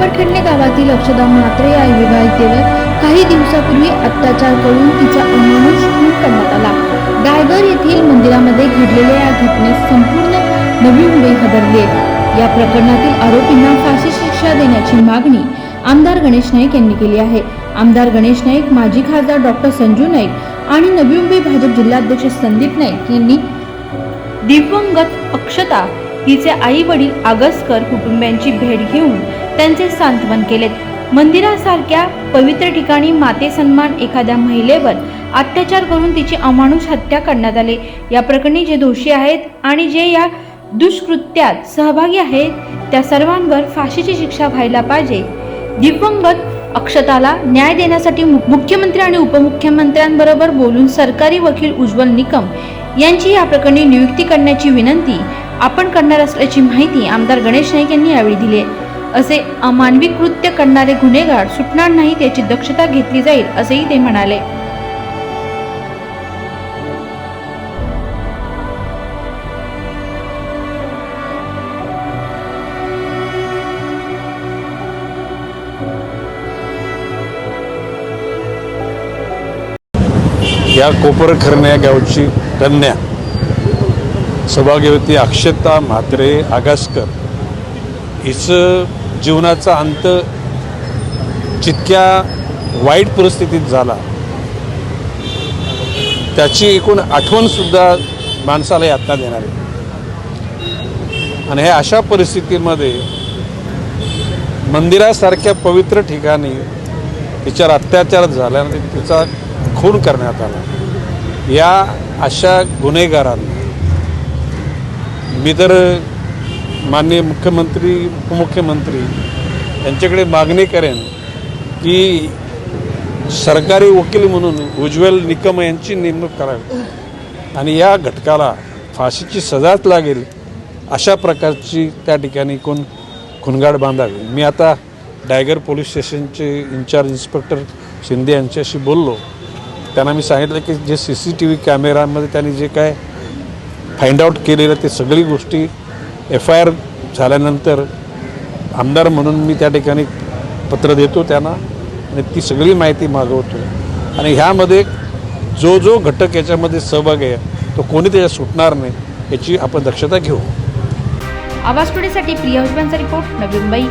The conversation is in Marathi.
येथील अक्षदा म्हात्रे या विवाहितेवर काही दिवसापूर्वी अत्याचार करून तिचा अमानुष खून करण्यात आला. रायगड येथील मंदिरामध्ये घडलेल्या या घटनेस संपूर्ण नवी मुंबई हदरली या प्रकरणातील आरोपींना फाशी शिक्षा देण्याची मागणी आमदार गणेश नाईक यांनी केली आहे. आमदार गणेश नाईक माजी खासदार डॉक्टर संजू नाईक आणि नवी मुंबई भाजप जिल्हाध्यक्ष संदीप नाईक यांनी दिवंगत अक्षता हिचे आई वडील आगसकर कुटुंबियांची भेट घेऊन त्यांचे सांत्वन केलेत. मंदिरासारख्या पवित्र ठिकाणी माते सन्मान एखाद्या महिलेवर अत्याचार करून तिची अमानुष हत्या करण्यात आली. या प्रकरणी जे दोषी आहेत आणि जे या दुष्कृत्यात सहभागी आहेत त्या सर्वांवर फाशीची शिक्षा व्हायला पाहिजे. दिवंगत अक्षताला न्याय देण्यासाठी मुख्यमंत्री आणि उपमुख्यमंत्र्यांबरोबर बोलून सरकारी वकील उज्ज्वल निकम यांची या प्रकरणी नियुक्ती करण्याची विनंती आपण करणार असल्याची माहिती आमदार गणेश नाईक यांनी यावेळी दिली आहे. असे अमानवी कृत्य करणारे गुन्हेगार सुटणार नाहीत याची दक्षता घेतली जाईल असेही ते म्हणाले. या कोपरखरण्या गावची कन्या सौभाग्यवती अक्षता म्हात्रे आगासकर हिचं जीवनाचा अंत जितक्या वाईट परिस्थितीत झाला त्याची एकूण आठवणसुद्धा माणसाला यातना देणार. आहे आणि हे अशा परिस्थितीमध्ये मंदिरासारख्या पवित्र ठिकाणी तिच्यावर अत्याचार झाल्याने तिचा खून करण्यात आला. या अशा गुन्हेगारांना मी तर माननीय मुख्यमंत्री उपमुख्यमंत्री यांच्याकडे मागणी करेन की सरकारी वकील म्हणून उज्ज्वल निकम यांची नेमणूक करावी. आणि या घटकाला फाशीची सजाच लागेल अशा प्रकारची त्या ठिकाणी कोण खुनगाड बांधावी. मी आता डायगर पोलीस स्टेशनचे इन्चार्ज इन्स्पेक्टर शिंदे यांच्याशी बोललो. त्यांना मी सांगितलं की जे सी सी टी व्ही कॅमेरामध्ये त्यांनी जे काय फाइंड आउट केलेलं ते सगळी गोष्टी एफ आय आर झाल्यानंतर आमदार म्हणून मी त्या ठिकाणी पत्र देतो त्यांना आणि ती सगळी माहिती मागवतो. आणि ह्यामध्ये जो जो घटक याच्यामध्ये सहभाग आहे तो कोणी त्याच्यात सुटणार नाही याची आपण दक्षता घेऊ. आवाज टुडेसाठी रिपोर्ट नवी मुंबई